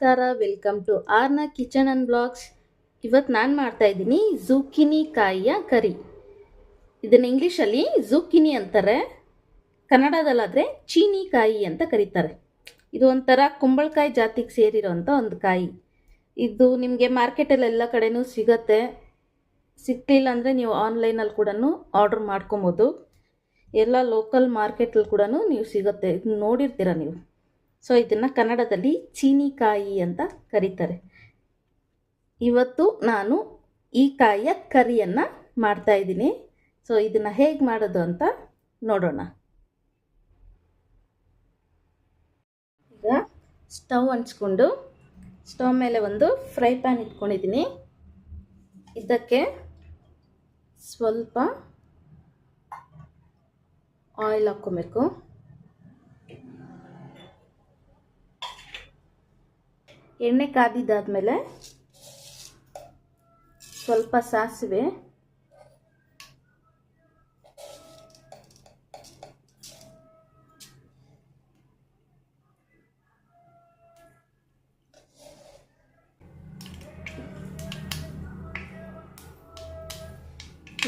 ನಮಸ್ಕಾರ welcome to Aarna kitchen and blogs ಇವತ್ತು ನಾನು ಮಾಡ್ತಾ ಇದ್ದೀನಿ ಜೂಕಿನಿ ಕಾಯಿಯ ಕರಿ. ಇದನ್ನು ಇಂಗ್ಲೀಷಲ್ಲಿ ಝೂಕಿನಿ ಅಂತಾರೆ. ಕನ್ನಡದಲ್ಲಾದರೆ ಚೀನಿಕಾಯಿ ಅಂತ ಕರೀತಾರೆ. ಇದು ಒಂಥರ ಕುಂಬಳಕಾಯಿ ಜಾತಿಗೆ ಸೇರಿರೋವಂಥ ಒಂದು ಕಾಯಿ. ಇದು ನಿಮಗೆ ಮಾರ್ಕೆಟಲ್ಲೆಲ್ಲ ಕಡೆನೂ ಸಿಗತ್ತೆ. ಸಿಗ್ಲಿಲ್ಲ ಅಂದರೆ ನೀವು ಆನ್ಲೈನಲ್ಲಿ ಕೂಡ ಆರ್ಡ್ರ್ ಮಾಡ್ಕೊಬೋದು. ಎಲ್ಲ ಲೋಕಲ್ ಮಾರ್ಕೆಟಲ್ಲಿ ಕೂಡ ನೀವು ಸಿಗುತ್ತೆ. ಇದು ನೋಡಿರ್ತೀರ ನೀವು. ಸೊ ಇದನ್ನು ಕನ್ನಡದಲ್ಲಿ ಚೀನಿಕಾಯಿ ಅಂತ ಕರೀತಾರೆ. ಇವತ್ತು ನಾನು ಈ ಕಾಯಿಯ ಕರಿಯನ್ನು ಮಾಡ್ತಾ ಇದ್ದೀನಿ. ಸೊ ಇದನ್ನು ಹೇಗೆ ಮಾಡೋದು ಅಂತ ನೋಡೋಣ. ಈಗ ಸ್ಟವ್ ಹಂಚ್ಕೊಂಡು ಸ್ಟವ್ ಮೇಲೆ ಒಂದು ಫ್ರೈ ಪ್ಯಾನ್ ಇಟ್ಕೊಂಡಿದ್ದೀನಿ. ಇದಕ್ಕೆ ಸ್ವಲ್ಪ ಆಯಿಲ್ ಹಾಕ್ಕೊಬೇಕು. ಎಣ್ಣೆ ಕಾದಿದ್ದಾದಮೇಲೆ ಸ್ವಲ್ಪ ಸಾಸಿವೆ.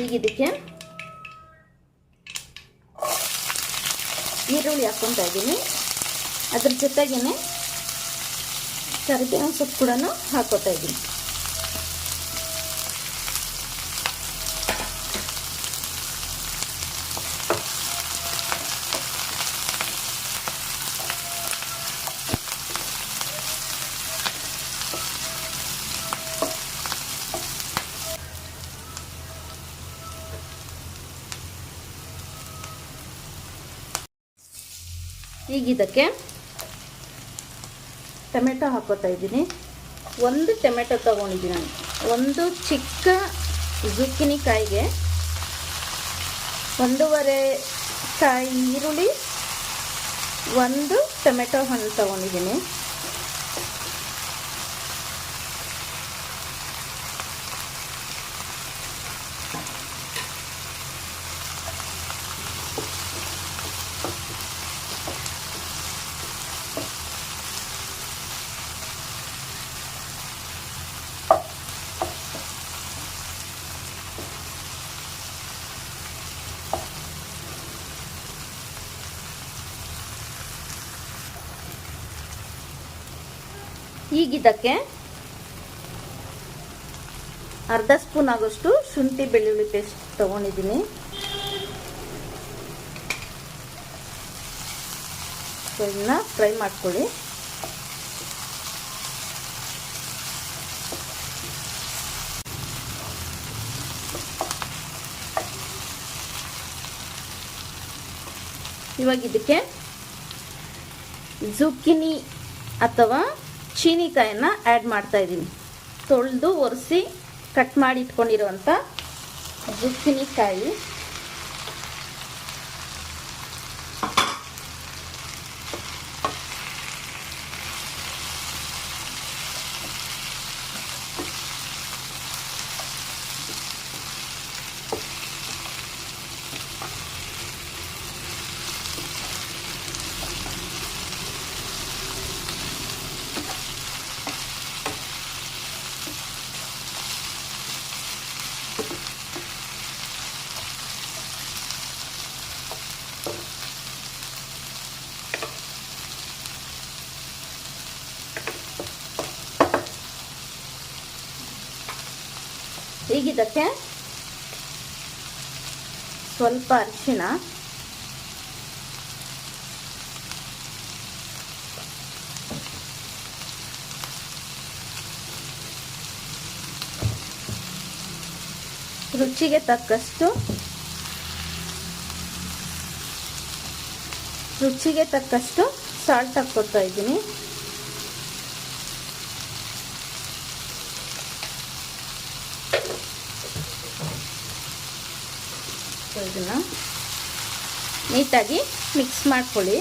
ಈಗ ಇದಕ್ಕೆ ಈರುಳ್ಳಿ ಹಾಕ್ಕೊತಾ ಇದ್ದೀನಿ. ಅದ್ರ ಜೊತೆಗೇನೆ ಕರಿಬೇವಿನ ಸೊಪ್ಪು ಕೂಡ ಹಾಕೋತಾ ಇದ್ದೀನಿ. ಈಗ ಇದಕ್ಕೆ ಟೊಮೆಟೊ ಹಾಕೋತಾ ಇದ್ದೀನಿ. ಒಂದು ಟೊಮೆಟೊ ತೊಗೊಂಡಿದ್ದೀನಿ ನಾನು. ಒಂದು ಚಿಕ್ಕ ಜುಕ್ಕಿನಿ ಕಾಯಿಗೆ ಒಂದೂವರೆ ಕಾಯಿ ಈರುಳ್ಳಿ, ಒಂದು ಟೊಮೆಟೊ ಹಣ್ಣು ತೊಗೊಂಡಿದ್ದೀನಿ. ಈಗ ಇದಕ್ಕೆ ಅರ್ಧ ಸ್ಪೂನ್ ಆಗೋಷ್ಟು ಶುಂಠಿ ಬೆಳ್ಳುಳ್ಳಿ ಪೇಸ್ಟ್ ತಗೊಂಡಿದ್ದೀನಿ. ಇದನ್ನ ಫ್ರೈ ಮಾಡ್ಕೊಳ್ಳಿ. ಇವಾಗ ಇದಕ್ಕೆ ಜುಕ್ಕಿನಿ ಅಥವಾ ಚೀನಿಕಾಯನ್ನು ಆ್ಯಡ್ ಮಾಡ್ತಾ ಇದ್ದೀನಿ. ತೊಳೆದು ಒರೆಸಿ ಕಟ್ ಮಾಡಿ ಇಟ್ಕೊಂಡಿರುವಂಥ ಜುಕ್ಕಿನಿಕಾಯಿ ಈಗ ಸ್ವಲ್ಪ ಅರಿಶಿಣ ರುಚಿಗೆ ತಕ್ಕಷ್ಟು ರುಚಿಗೆ ತಕ್ಕಷ್ಟು ಸಾಲ್ಟ್ ಹಾಕ್ಕೊತಾ ಇದ್ದೀನಿ ಇದನ್ನು ನೀಟಾಗಿ ಮಿಕ್ಸ್ ಮಾಡ್ಕೊಳ್ಳಿ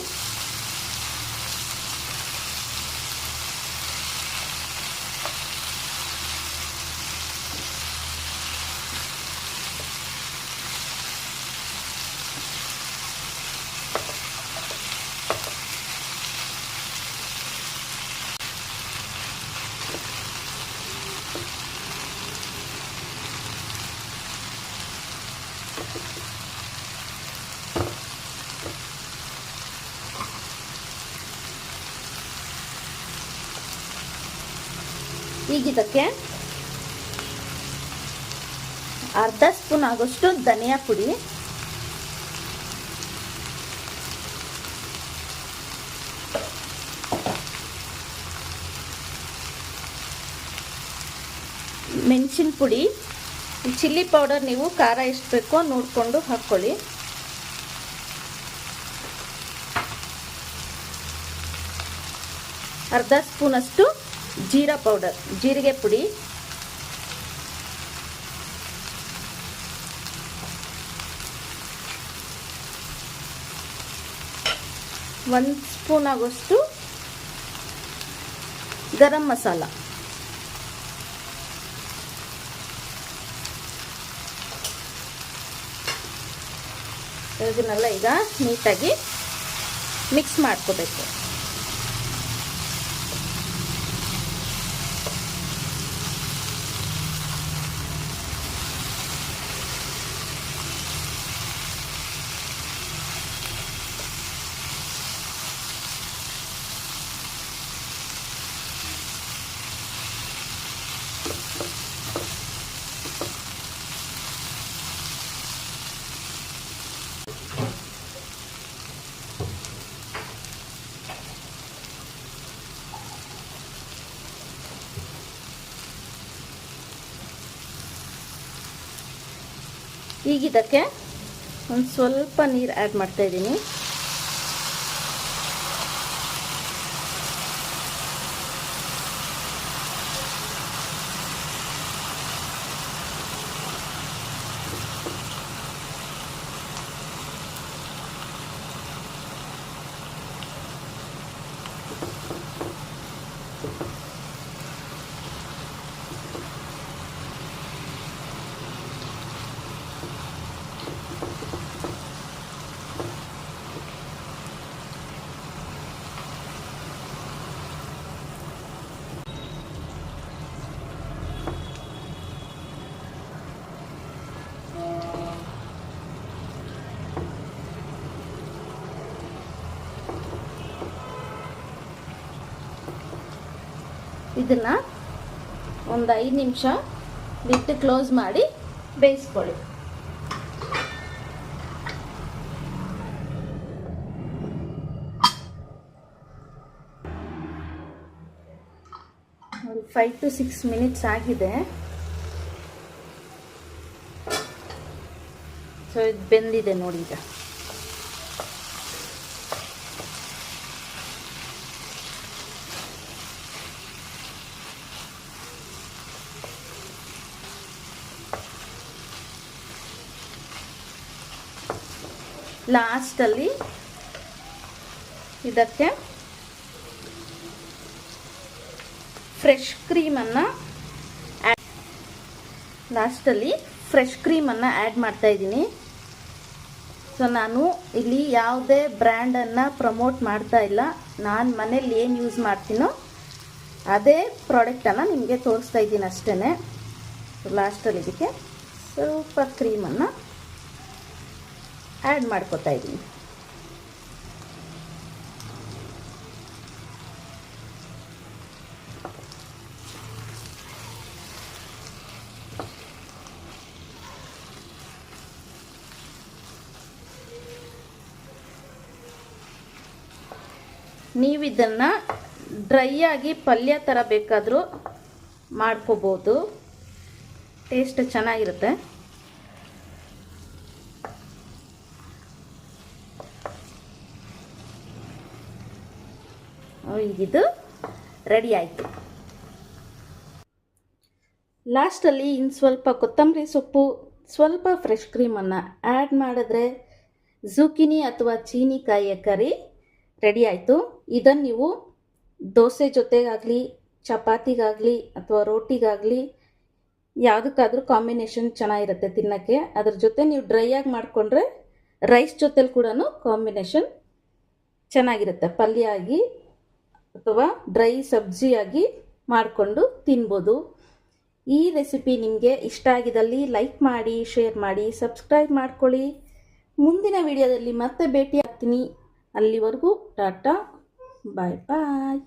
ಈಗ ಅರ್ಧ ಸ್ಪೂನ್ ಆಗೋಷ್ಟು ಧನಿಯಾ ಪುಡಿ. ಮೆಣಸಿನ ಪುಡಿ. ಚಿಲ್ಲಿ ಪೌಡರ್ ನೀವು ಖಾರ ಎಷ್ಟು ಬೇಕೋ ನೋಡಿಕೊಂಡು ಹಾಕ್ಕೊಳ್ಳಿ. ಅರ್ಧ ಸ್ಪೂನಷ್ಟು ಜೀರಾ ಪೌಡರ್ ಜೀರಿಗೆ ಪುಡಿ. ಒಂದು ಸ್ಪೂನ್ ಆಗೋಷ್ಟು ಗರಂ ಮಸಾಲ. ಇದನ್ನೆಲ್ಲ ಈಗ ನೀಟಾಗಿ ಮಿಕ್ಸ್ ಮಾಡ್ಕೋಬೇಕು. ಈಗ ಒಂದು ಸ್ವಲ್ಪ ನೀರು ಆ್ಯಡ್ ಮಾಡ್ತಾ ಇದನ್ನು ಒಂದು ಐದು ನಿಮಿಷ ಬಿಟ್ಟು ಕ್ಲೋಸ್ ಮಾಡಿ ಬೇಯಿಸ್ಕೊಳ್ಳಿ. ಒಂದು ಫೈವ್ ಟು ಸಿಕ್ಸ್ ಮಿನಿಟ್ಸ್ ಆಗಿದೆ. ಸೊ ಇದು ಬೆಂದಿದೆ ನೋಡಿ ಈಗ. ಲಾಸ್ಟಲ್ಲಿ ಇದಕ್ಕೆ ಫ್ರೆಶ್ ಕ್ರೀಮನ್ನು ಆ್ಯಡ್ ಲಾಸ್ಟಲ್ಲಿ ಫ್ರೆಶ್ ಕ್ರೀಮನ್ನು ಆ್ಯಡ್ ಮಾಡ್ತಾ ಇದ್ದೀನಿ. ಸೊ, ನಾನು ಇಲ್ಲಿ ಯಾವುದೇ ಬ್ರ್ಯಾಂಡನ್ನು ಪ್ರಮೋಟ್ ಮಾಡ್ತಾ ಇಲ್ಲ. ನಾನು ಮನೇಲಿ ಏನು ಯೂಸ್ ಮಾಡ್ತೀನೋ ಅದೇ ಪ್ರಾಡಕ್ಟನ್ನು ನಿಮಗೆ ತೋರಿಸ್ತಾ ಇದ್ದೀನಿ ಅಷ್ಟೇ ಲಾಸ್ಟಲ್ಲಿ ಇದಕ್ಕೆ ಸ್ವಲ್ಪ ಕ್ರೀಮನ್ನು ಆ್ಯಡ್ ಮಾಡ್ಕೋತಾ ಇದ್ದೀನಿ. ನೀವು ಇದನ್ನು ಡ್ರೈ ಆಗಿ ಪಲ್ಯ ಥರ ಬೇಕಾದರೂ ಮಾಡ್ಕೋಬೋದು. ಟೇಸ್ಟ್ ಚೆನ್ನಾಗಿರುತ್ತೆ. ಈಗಿದು ರೆಡಿ ಆಯಿತು. ಲಾಸ್ಟಲ್ಲಿ ಇನ್ನು ಸ್ವಲ್ಪ ಕೊತ್ತಂಬರಿ ಸೊಪ್ಪು, ಸ್ವಲ್ಪ ಫ್ರೆಶ್ ಕ್ರೀಮನ್ನು ಆ್ಯಡ್ ಮಾಡಿದ್ರೆ ಝೂಕಿನಿ ಅಥವಾ ಚೀನಿಕಾಯಿಯ ಕರಿ ರೆಡಿ ಆಯಿತು. ಇದನ್ನು ನೀವು ದೋಸೆ ಜೊತೆಗಾಗಲಿ, ಚಪಾತಿಗಾಗಲಿ ಅಥವಾ ರೋಟಿಗಾಗಲಿ ಯಾವುದಕ್ಕಾದ್ರೂ ಕಾಂಬಿನೇಷನ್ ಚೆನ್ನಾಗಿರುತ್ತೆ ತಿನ್ನೋಕ್ಕೆ. ಅದ್ರ ಜೊತೆ ನೀವು ಡ್ರೈ ಆಗಿ ಮಾಡಿಕೊಂಡ್ರೆ ರೈಸ್ ಜೊತೆಲಿ ಕೂಡ ಕಾಂಬಿನೇಷನ್ ಚೆನ್ನಾಗಿರುತ್ತೆ, ಪಲ್ಯ ಆಗಿ. ಅಥವಾ ಡ್ರೈ ಸಬ್ಜಿಯಾಗಿ ಮಾಡಿಕೊಂಡು ತಿನ್ಬೋದು. ಈ ರೆಸಿಪಿ ನಿಮಗೆ ಇಷ್ಟ ಆಗಿದಲ್ಲಿ ಲೈಕ್ ಮಾಡಿ, ಶೇರ್ ಮಾಡಿ, ಸಬ್ಸ್ಕ್ರೈಬ್ ಮಾಡ್ಕೊಳ್ಳಿ. ಮುಂದಿನ ವಿಡಿಯೋದಲ್ಲಿ ಮತ್ತೆ ಭೇಟಿ ಆಗ್ತೀನಿ ಅಲ್ಲಿವರೆಗೂ ಟಾಟಾ, ಬಾಯ್ ಬಾಯ್.